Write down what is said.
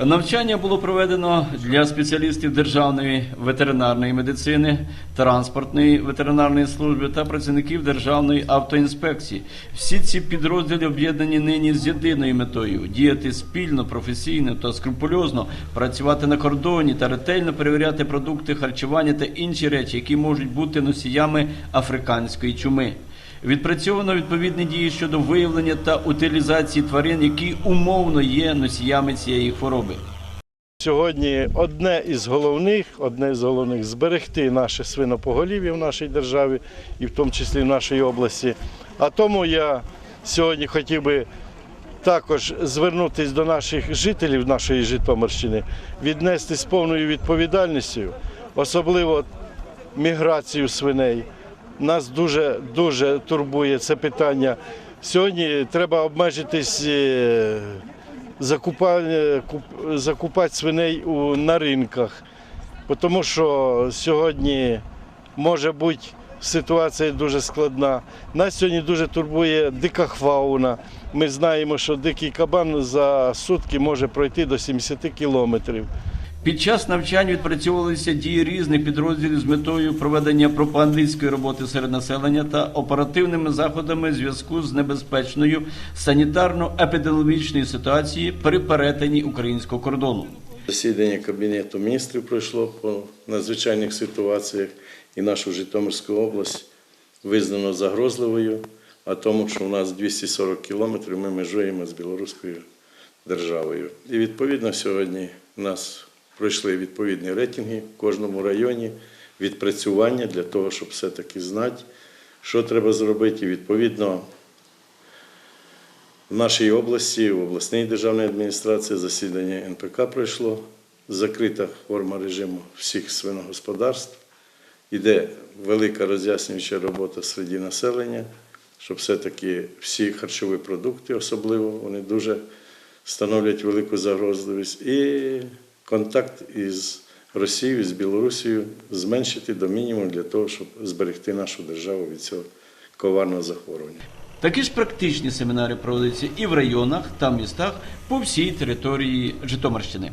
Навчання було проведено для спеціалістів державної ветеринарної медицини, транспортної ветеринарної служби та працівників державної автоінспекції. Всі ці підрозділи об'єднані нині з єдиною метою діяти спільно, професійно та скрупульозно, працювати на кордоні та ретельно перевіряти продукти харчування та інші речі, які можуть бути носіями африканської чуми. Відпрацьовано відповідні дії щодо виявлення та утилізації тварин, які умовно є носіями цієї хвороби. Сьогодні одне із головних, одне з головних зберегти наше свинопоголів'я в нашій державі і в тому числі в нашій області. А тому я сьогодні хотів би також звернутися до наших жителів нашої Житомирщини, віднести з повною відповідальністю, особливо міграцію свиней. Нас дуже дуже турбує це питання. Сьогодні треба обмежитись е, закупання, куп- закупати свиней на ринках, тому що сьогодні може бути ситуація дуже складна. Нас сьогодні дуже турбує дика фауна. Ми знаємо, що дикий кабан за сутки може пройти до 70 кілометрів. Під час навчань відпрацьовувалися дії різних підрозділів з метою проведення пропагандистської роботи серед населення та оперативними заходами зв'язку з небезпечною санітарно-епідеміологічною ситуацією при перетині українського кордону. Засідання Кабінету міністрів пройшло по надзвичайних ситуаціях і нашу Житомирську область визнано загрозливою, а тому, що у нас 240 кілометрів ми межуємо з білоруською державою. І відповідно сьогодні нас пройшли відповідні рейтинги в кожному районі, відпрацювання для того, щоб все-таки знати, що треба зробити. І відповідно в нашій області, в обласній державній адміністрації засідання НПК пройшло. Закрита форма режиму всіх свиногосподарств. Іде велика роз'яснююча робота серед населення, щоб все-таки всі харчові продукти, особливо, вони дуже становлять велику загрозливість. І контакт із Росією, з Білорусією зменшити до мінімуму для того, щоб зберегти нашу державу від цього коварного захворювання. Такі ж практичні семінари проводяться і в районах та містах по всій території Житомирщини.